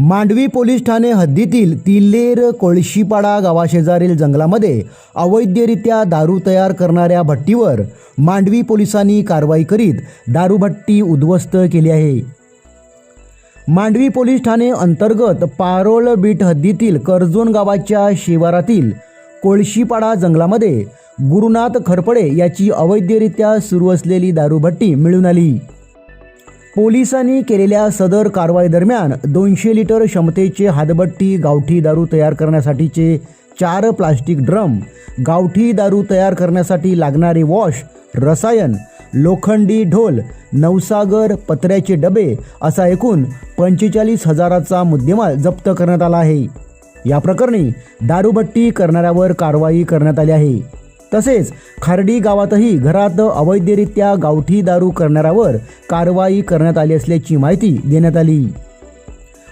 Mandvi police Thane हद्दीतील तिल्लेर कोळशीपाडा गावाशेजारील जंगलामध्ये अवैधरित्या दारू तयार करणाऱ्या भट्टीवर मांडवी पोलिसांनी कारवाई करीत दारूभट्टी उद्ध्वस्त केली आहे. मांडवी पोलीस ठाणे अंतर्गत पारोळ बीट हद्दीतील कर्जोन गावाच्या शिवारातील कोळशीपाडा जंगलामध्ये गुरुनाथ खरपडे याची अवैधरित्या सुरू असलेली दारूभट्टी मिळून आली. पोलिसांनी केलेल्या सदर कारवाई दरम्यान दोनशे लिटर क्षमतेचे हातबट्टी गावठी दारू तयार करण्यासाठीचे चार प्लास्टिक ड्रम गावठी दारू तयार करण्यासाठी लागणारे वॉश रसायन लोखंडी ढोल नवसागर पत्र्याचे डबे असा एकूण पंचेचाळीस हजाराचा मुद्देमाल जप्त करण्यात आला आहे. या प्रकरणी दारूभट्टी करणाऱ्यावर कारवाई करण्यात आली आहे. तसेच खारडी गावातही घरात अवैधरित्या गावठी दारू करणाऱ्यावर कारवाई करण्यात आली असल्याची माहिती देण्यात आली.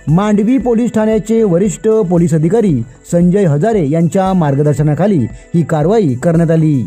मांडवी पोलीस ठाण्याचे वरिष्ठ पोलीस अधिकारी संजय हजारे यांच्या मार्गदर्शनाखाली ही कारवाई करण्यात आली.